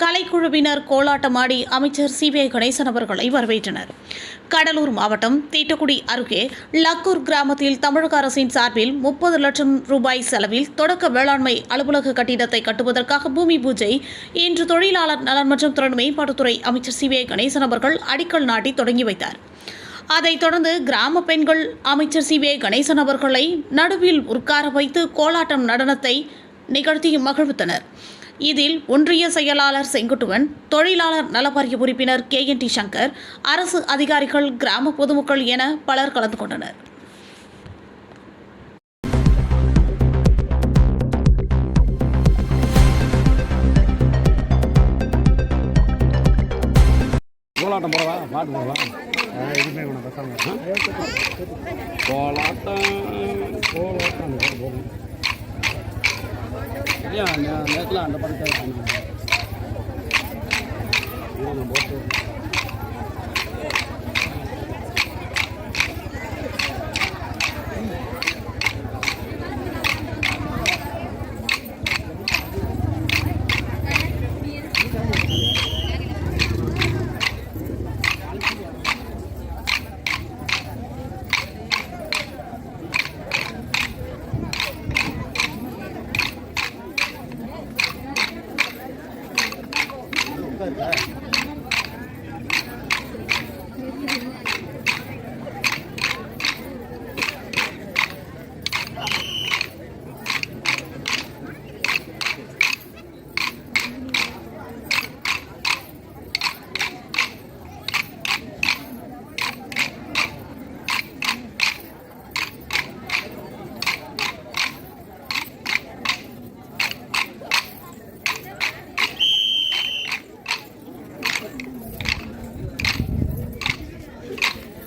கலைக்குழுவினர் கோலாட்டமாடி அமைச்சர் சிபிஐ கணேசன் அவர்களை வரவேற்றனர். கடலூர் மாவட்டம் தீட்டக்குடி அருகே லக்கூர் கிராமத்தில் தமிழக அரசின் சார்பில் முப்பது லட்சம் ரூபாய் செலவில் தொடக்க வேளாண்மை அலுவலக கட்டிடத்தை கட்டுவதற்காக பூமி பூஜை இன்று தொழிலாளர் நலன் மற்றும் திறன் மேம்பாட்டுத்துறை அமைச்சர் சிபிஐ கணேசன் அவர்கள் அடிக்கல் நாட்டி தொடங்கி வைத்தார். அதைத் தொடர்ந்து கிராம பெண்கள் அமைச்சர் சிபிஐ கணேசன் அவர்களை நடுவில் உட்கார வைத்து கோலாட்டம் நடனத்தை நிகழ்த்தி மகிழ்வித்தனர். இதில் ஒன்றிய செயலாளர் செங்குட்டுவன் தொழிலாளர் நலவாரிய உறுப்பினர் கே என் டி சங்கர் அரசு அதிகாரிகள் கிராம பொதுமக்கள் என பலர் கலந்து கொண்டனர். கோலாட்டம் போடவா? பாட்டு போடவா? எதுவுமே பசங்க கோலாட்டம் கோலாட்டம். போடணும் இல்லையா நேரத்தில் அந்த படத்தை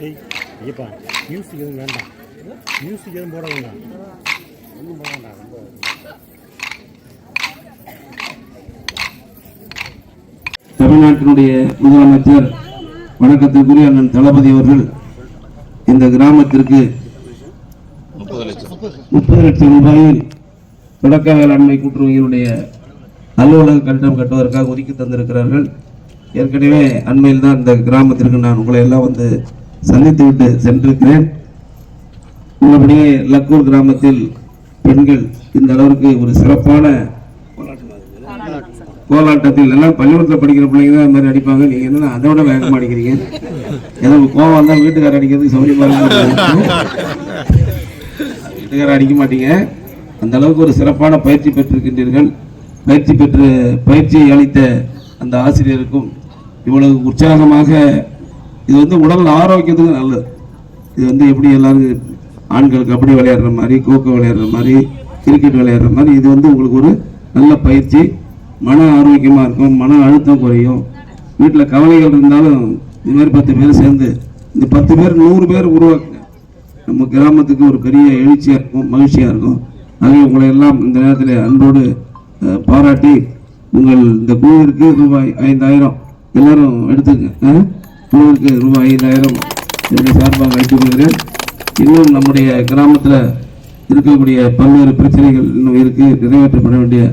ஏய் ஐயப்பா மியூசிக் எதுவும் வேண்டாம். மியூசிக் எதுவும் போட வேண்டாம் ஒன்றும் போட வேண்டாம் ரொம்ப தமிழ்நாட்டினுடைய முதலமைச்சர் வணக்கத்திற்குரிய அண்ணன் தளபதி அவர்கள் இந்த கிராமத்திற்கு முப்பது லட்சம். ரூபாயில் தொடக்க வேளாண்மை கூட்டுறவுகளுடைய அலுவலக கட்டிடம் கட்டுவதற்காக ஒதுக்கி தந்திருக்கிறார்கள். ஏற்கனவே அண்மையில் தான் இந்த கிராமத்திற்கு நான் உங்களை எல்லாம் வந்து சந்தித்து விட்டு சென்றிருக்கிறேன். உள்ளபடியே லக்கூர் கிராமத்தில் பெண்கள் இந்த அளவிற்கு ஒரு சிறப்பான கோலாட்டத்தில் எல்லாம் பள்ளிக்கூடத்தில் படிக்கிற பிள்ளைங்க தான் இந்த மாதிரி அடிப்பாங்க. நீங்க என்ன அதை விட வேகமா அடிக்கிறீங்க. ஏதோ கோவம் வந்தா வீட்டுக்காரர் அடிக்கிறதுக்கு சௌரியமாக இருக்கும் வீட்டுக்காரர் அடிக்க மாட்டீங்க. அந்த அளவுக்கு ஒரு சிறப்பான பயிற்சி பெற்றிருக்கின்றீர்கள். பயிற்சி பெற்று பயிற்சியை அளித்த அந்த ஆசிரியருக்கும் இவ்வளவு உற்சாகமாக இது வந்து உடல் ஆரோக்கியத்துக்கு நல்லது. இது வந்து எப்படி எல்லாரும் ஆண்கள் கபடி விளையாடுற மாதிரி கோக்கோ விளையாடுற மாதிரி கிரிக்கெட் விளையாடுற மாதிரி இது வந்து உங்களுக்கு ஒரு நல்ல பயிற்சி. மன ஆரோக்கியமாக இருக்கும் மன அழுத்தம் குறையும். வீட்டில் கவலைகள் இருந்தாலும் இது மாதிரி பத்து பேர் சேர்ந்து இந்த பத்து பேர் நூறு பேர் உருவாக்குங்க. நம்ம கிராமத்துக்கு ஒரு பெரிய எழுச்சியாக இருக்கும் மகிழ்ச்சியாக இருக்கும். ஆகவே உங்களை எல்லாம் இந்த நேரத்தில் அன்போடு பாராட்டி உங்கள் இந்த குழுவிற்கு ரூபாய் ஐந்தாயிரம் எல்லாரும் எடுத்துங்க குழுவுக்கு ரூபாய் ஐந்தாயிரம் என்னுடைய சார்பாக அழைத்துக் கொள்கிறேன். இன்னும் நம்முடைய கிராமத்தில் இருக்கக்கூடிய பல்வேறு பிரச்சனைகள் இன்னும் இருக்குது நிறைவேற்றப்பட வேண்டிய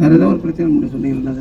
வேறு ஏதோ ஒரு பிரச்சனை முன்னாடி சொன்னீங்கன்னா.